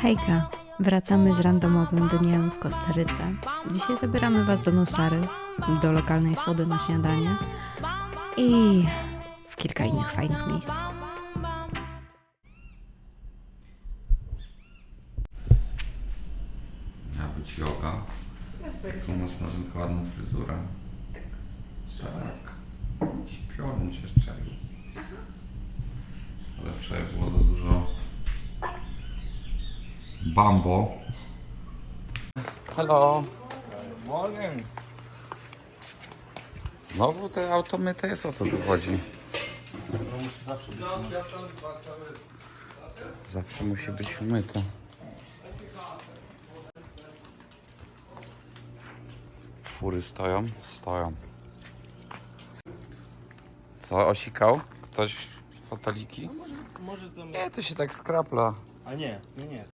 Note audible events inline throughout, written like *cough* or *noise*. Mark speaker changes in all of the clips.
Speaker 1: Hejka, wracamy z randomowym dniem w Kostaryce. Dzisiaj zabieramy Was do Nosary, do lokalnej sody na śniadanie i w kilka innych fajnych miejsc.
Speaker 2: Miała być yoga. Tu masz Marzenka ładną fryzurę. Tak. Się szczelił. Ale wczoraj było za bambo. Hello.
Speaker 3: Morgen.
Speaker 2: Znowu te automyte jest? O co tu chodzi? Zawsze musi być umyte. Fury stoją? Stoją. Co, osikał? Ktoś foteliki?
Speaker 3: Może to...
Speaker 2: Nie, to się tak skrapla.
Speaker 3: A nie, nie, nie.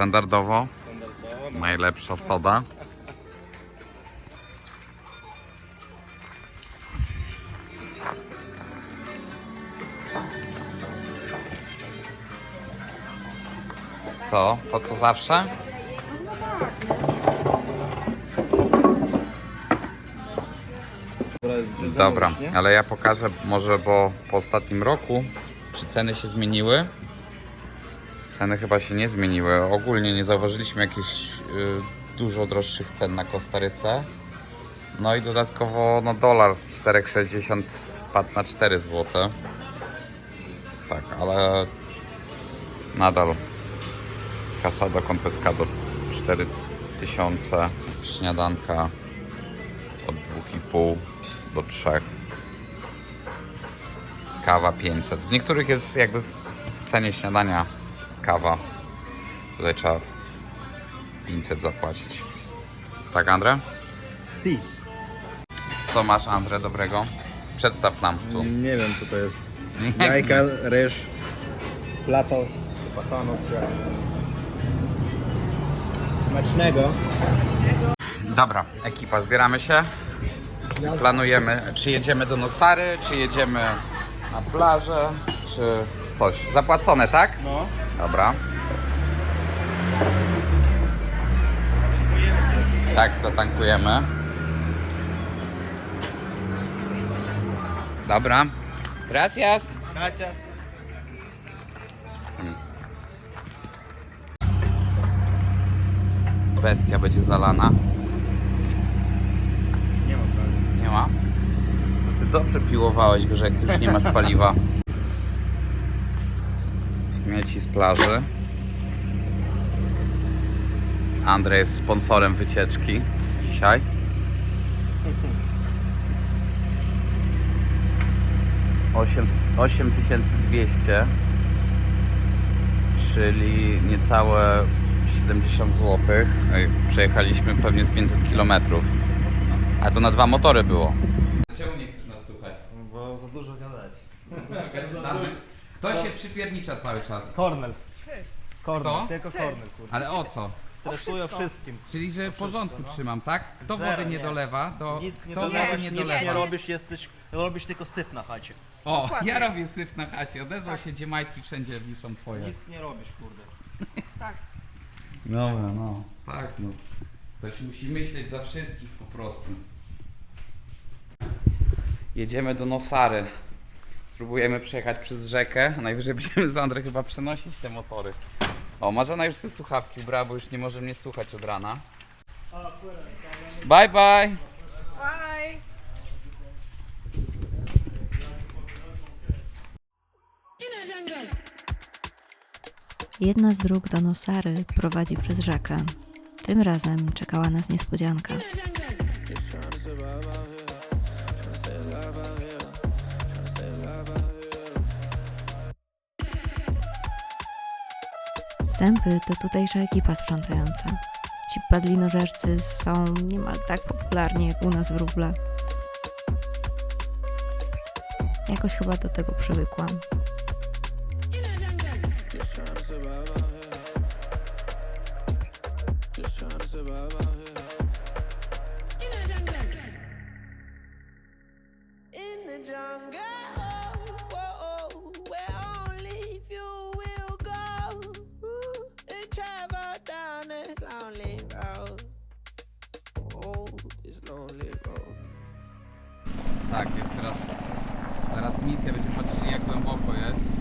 Speaker 2: Standardowo najlepsza soda. Co? To co zawsze?
Speaker 3: Dobra,
Speaker 2: ale ja pokażę może, bo po ostatnim roku czy ceny się zmieniły? Ceny chyba się nie zmieniły. Ogólnie nie zauważyliśmy jakichś y, dużo droższych cen na Kostaryce. No i dodatkowo no dolar z 4,60 spadł na 4 zł. Tak, ale nadal Casado con Pescado 4000 śniadanka od 2,5 do 3. Kawa 500. W niektórych jest jakby w cenie śniadania kawa. Tutaj trzeba 500 zapłacić. Tak, Andre?
Speaker 3: Si.
Speaker 2: Co masz, Andre, dobrego? Przedstaw nam tu.
Speaker 3: Nie wiem co to jest. Jajka, ryż, platos, patanos, jak... Smacznego.
Speaker 2: Dobra, ekipa, zbieramy się. Planujemy, czy jedziemy do Nosary, czy jedziemy na plażę, czy coś. Zapłacone, tak?
Speaker 3: No.
Speaker 2: Dobra. Tak, zatankujemy. Dobra. Gracias.
Speaker 3: Gracias.
Speaker 2: Bestia będzie zalana.
Speaker 3: Nie ma.
Speaker 2: Nie ma? Ty dobrze piłowałeś go, że jak już nie masz paliwa. *laughs* Śmieci z plaży. Andrzej jest sponsorem wycieczki dzisiaj. Osiem- 8200 czyli niecałe 70 zł. Przejechaliśmy pewnie z 500 km. A to na dwa motory było. Czemu nie chcesz nas słuchać?
Speaker 3: Bo za dużo gadać.
Speaker 2: Kto się przypiernicza cały czas?
Speaker 3: Kornel. Kornel,
Speaker 2: Kto?
Speaker 3: tylko Kornel, kurde.
Speaker 2: Ale o co?
Speaker 3: Stresuję o wszystkim.
Speaker 2: Czyli, że porządku trzymam, tak? Kto
Speaker 3: Zero,
Speaker 2: wody nie
Speaker 3: nie.
Speaker 2: dolewa, to
Speaker 3: Nic nie
Speaker 2: kto
Speaker 3: dolewasz,
Speaker 2: wody nie
Speaker 3: nic
Speaker 2: dolewa.
Speaker 3: nie robisz, jesteś, robisz tylko syf na chacie.
Speaker 2: O, ja robię syf na chacie. Odezwał się, gdzie majtki wszędzie wiszą twoje.
Speaker 3: Nic nie robisz, kurde.
Speaker 2: Dobra, no. Tak, no. Coś musi myśleć za wszystkich po prostu. Jedziemy do Nosary. Spróbujemy przejechać przez rzekę. Najwyżej będziemy z Andrę chyba przenosić te motory. O, Marzena już sobie słuchawki ubrała, bo już nie może mnie słuchać od rana. Bye bye!
Speaker 4: Bye.
Speaker 1: Jedna z dróg do Nosary prowadzi przez rzekę. Tym razem czekała nas niespodzianka. Sępy to tutejsza ekipa sprzątająca. Ci padlinożercy są niemal tak popularni jak u nas w Ruble. Jakoś chyba do tego przywykłam.
Speaker 4: jungle this lonely road.
Speaker 2: Tak, jest teraz. Teraz misja, będziemy patrzyli jak głęboko jest.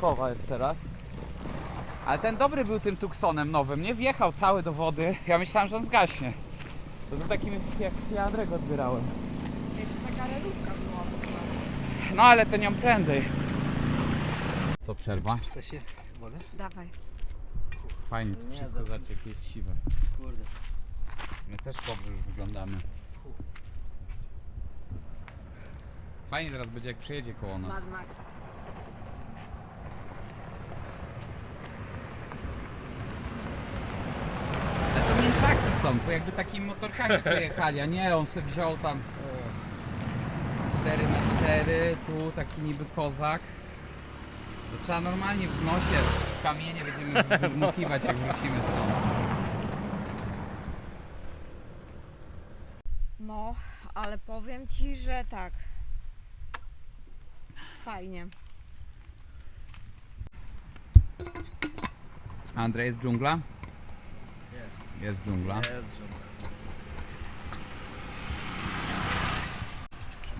Speaker 2: Sukienkowa jest teraz. Ale ten dobry był tym Tucsonem nowym, nie? Wjechał cały do wody. Ja myślałem, że on zgaśnie. To był takim jak ja Andrego odbierałem. No ale to nią prędzej. Co przerwa?
Speaker 3: Chce się wodę?
Speaker 1: Dawaj.
Speaker 2: Fajnie to wszystko, zobaczcie jakie jest siwe.
Speaker 3: Kurde.
Speaker 2: My też dobrze już wyglądamy. Fajnie teraz będzie jak przyjedzie koło nas.
Speaker 1: Mad Max.
Speaker 2: Ale to mięczaki są, bo jakby takimi motorkami przejechali, a nie, on sobie wziął tam 4 na 4 tu taki niby kozak. To trzeba normalnie w nosie kamienie będziemy wydmuchiwać jak wrócimy stąd.
Speaker 1: No, ale powiem ci, że tak. Fajnie.
Speaker 2: Andrzej, jest dżungla?
Speaker 3: Jest.
Speaker 2: Jest dżungla.
Speaker 3: Jest dżungla.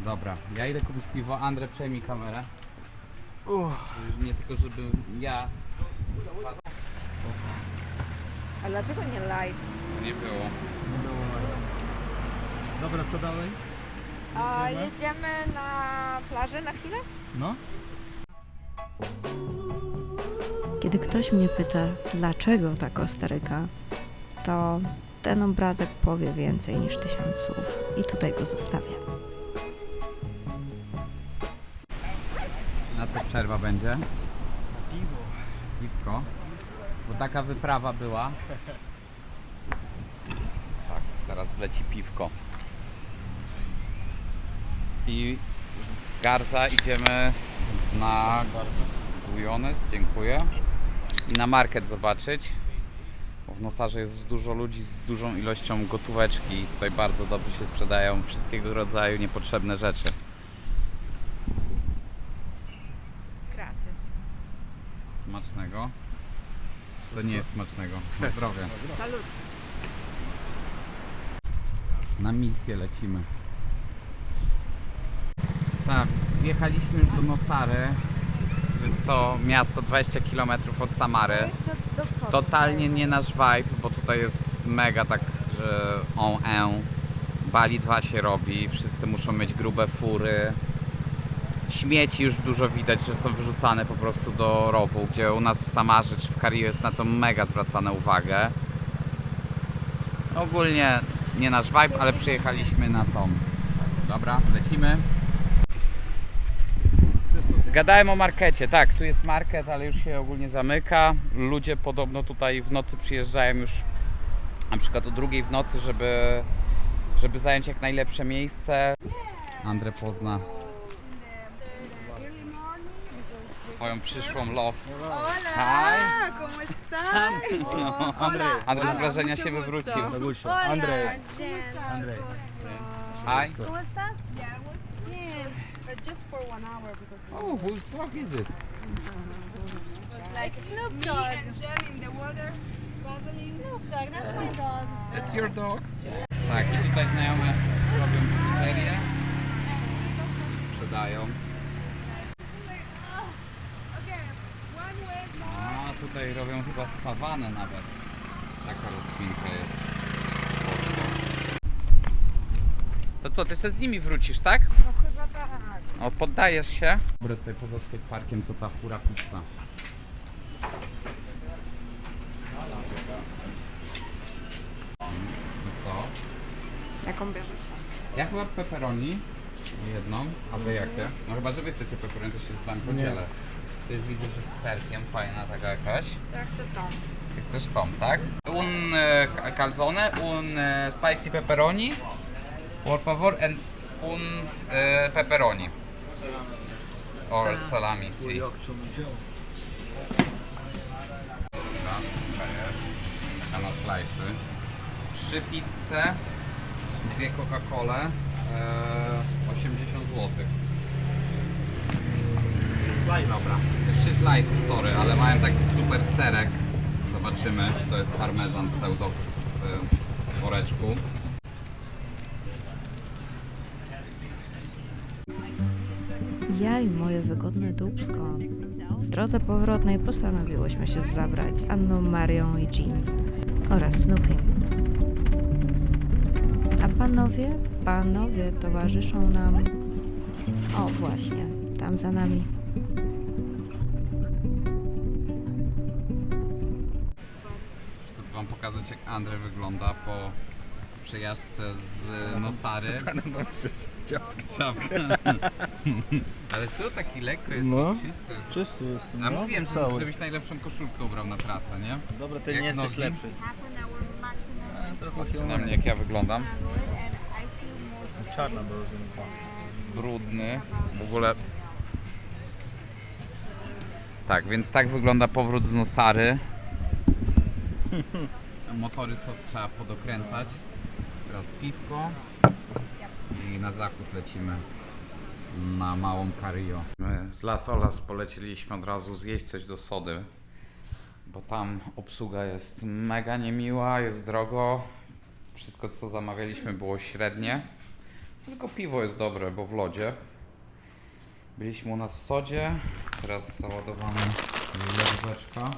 Speaker 2: Dobra, ja idę kupić piwo, Andrzej przejmij kamerę.
Speaker 3: Uff.
Speaker 2: Nie tylko, żeby ja
Speaker 1: A dlaczego nie light?
Speaker 2: nie było.
Speaker 3: Nie było. Dobra, co dalej?
Speaker 1: A
Speaker 3: Jedziemy?
Speaker 1: jedziemy na plażę na chwilę?
Speaker 3: No.
Speaker 1: Kiedy ktoś mnie pyta, dlaczego ta Kostaryka, to ten obrazek powie więcej niż tysiąc słów. I tutaj go zostawię.
Speaker 2: Na co przerwa będzie?
Speaker 3: Piwo.
Speaker 2: Piwko. Bo taka wyprawa była. Tak, teraz wleci piwko. I z Garza idziemy na Gujones, dziękuję. I na market zobaczyć. Bo w Nosarze jest dużo ludzi z dużą ilością gotóweczki i tutaj bardzo dobrze się sprzedają wszystkiego rodzaju niepotrzebne rzeczy.
Speaker 1: Gracias.
Speaker 2: Smacznego. Czy to nie jest smacznego? Na zdrowie.
Speaker 1: Salut.
Speaker 2: Na misję lecimy. Tak, wjechaliśmy już do Nosary. Jest to miasto 20 km od Samary. Totalnie nie nasz vibe, bo tutaj jest mega tak, że on en. Bali 2 się robi, wszyscy muszą mieć grube fury. Śmieci już dużo widać, że są wyrzucane po prostu do rowu, gdzie u nas w Samarze czy w Kariu jest na to mega zwracana uwagę. Ogólnie nie nasz vibe, ale przyjechaliśmy na tą. Dobra, lecimy. Gadałem o markecie, tak, tu jest market, ale już się ogólnie zamyka. Ludzie podobno tutaj w nocy przyjeżdżają już na przykład o drugiej w nocy, żeby, żeby zająć jak najlepsze miejsce. Andre pozna swoją przyszłą love. Hi.
Speaker 5: ¿cómo estás? *laughs*
Speaker 2: Andre, Andre z wrażenia się wywrócił.
Speaker 3: Andrzej. Andrzej.
Speaker 2: Hi.
Speaker 5: ¿Cómo estás? Just for one hour because
Speaker 2: Oh, whose dog is it?
Speaker 5: like Snoop Dogg. Me and Jen in the water paddling. Snoop Dogg, that's my dog.
Speaker 2: It's your dog. Tak, i tutaj znajome robią biżuterię sprzedają.
Speaker 5: Okay, one way more.
Speaker 2: A tutaj robią chyba spawane nawet. Taka rozpinka jest. Spoko. To co, ty se z nimi wrócisz, tak? O, poddajesz się? Dobra, tutaj poza skateparkiem to ta hura pizza. No co?
Speaker 1: Jaką bierzesz?
Speaker 2: Ja chyba pepperoni jedną, a wy jakie? No chyba, że wy chcecie pepperoni, to się z wami podzielę. To jest widzę, że z serkiem fajna taka jakaś.
Speaker 1: Ja chcę tą.
Speaker 2: Ty chcesz tą, tak? Un e, ca- calzone, un e, spicy pepperoni, por favor, and un e, pepperoni. Or salami,
Speaker 3: wziął?
Speaker 2: Dobra, pizza jest. Taka na slajsy. Trzy pizze, dwie Coca-Cole, e, 80 zł.
Speaker 3: Dobra.
Speaker 2: Trzy slajsy, sorry, ale mają taki super serek. Zobaczymy, czy to jest parmezan pseudo w woreczku.
Speaker 1: Ja i moje wygodne dubsko. W drodze powrotnej postanowiłyśmy się zabrać z Anną, Marią i Jean oraz Snoopim. A panowie, panowie towarzyszą nam. O, właśnie, tam za nami.
Speaker 2: Chcę wam pokazać jak Andrzej wygląda po przejażdżce z Nosary. *laughs* Czapkę. *laughs* Ale tu taki lekko jest
Speaker 3: No.
Speaker 2: czysty.
Speaker 3: Czysty jestem.
Speaker 2: A
Speaker 3: no,
Speaker 2: mówiłem, że
Speaker 3: cały.
Speaker 2: żebyś najlepszą koszulkę ubrał na trasę, nie?
Speaker 3: Dobra, ty
Speaker 2: Jak
Speaker 3: nie jesteś
Speaker 2: nogi?
Speaker 3: lepszy.
Speaker 5: Half an hour maximum.
Speaker 3: Trochę się
Speaker 2: Przynajmniej jak ja wyglądam.
Speaker 5: Handle it and I feel more safe.
Speaker 3: Czarna była zimka.
Speaker 2: brudny. W ogóle. Tak, więc tak wygląda powrót z Nosary. *laughs* Motory są trzeba podokręcać. Teraz piwko. I na zachód lecimy na małą Cario. My z Las Olas poleciliśmy od razu zjeść coś do sody. Bo tam obsługa jest mega niemiła, jest drogo. Wszystko co zamawialiśmy było średnie. Tylko piwo jest dobre, bo w lodzie. Byliśmy u nas w sodzie. Teraz załadowana lodóweczka.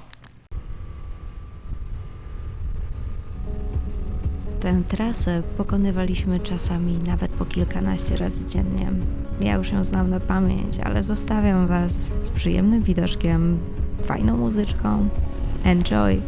Speaker 1: Tę trasę pokonywaliśmy czasami nawet po kilkanaście razy dziennie. Ja już ją znam na pamięć, ale zostawiam Was z przyjemnym widoczkiem, fajną muzyczką. Enjoy!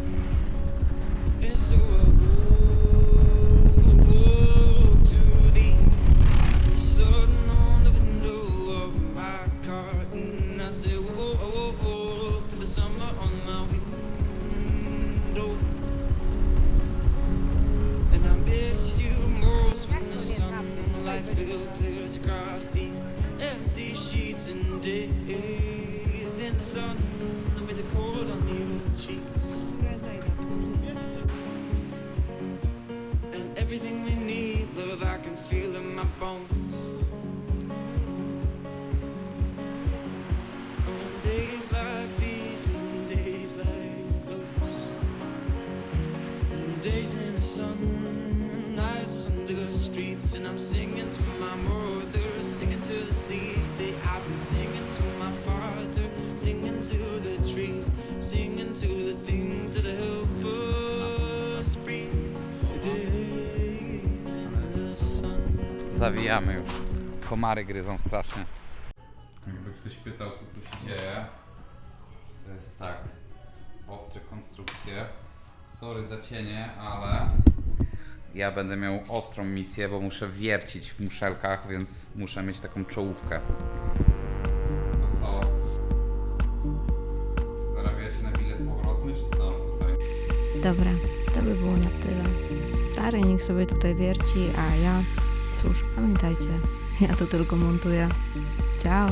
Speaker 6: Filters across these empty sheets and days in the sun with the cold on your cheeks. And everything we need, love, I can feel in my bones. On days like these, and days like those, and days in the sun, nights under the streets, and I'm singing to my mother, singing to the sea. Say I've been singing to my father, singing to the trees, singing to the things that help us breathe. Days in the sun.
Speaker 2: Zawijamy już. Komary gryzą strasznie. Jakby ktoś pytał, co tu się dzieje, to jest tak. Ostre konstrukcje. Sorry za cienie, ale ja będę miał ostrą misję, bo muszę wiercić w muszelkach, więc muszę mieć taką czołówkę. To co? Zarabiacie na bilet powrotny, czy co tutaj?
Speaker 1: Dobra, to by było na tyle. Stary niech sobie tutaj wierci, a ja, cóż, pamiętajcie, *laughs* ja tu tylko montuję. Ciao!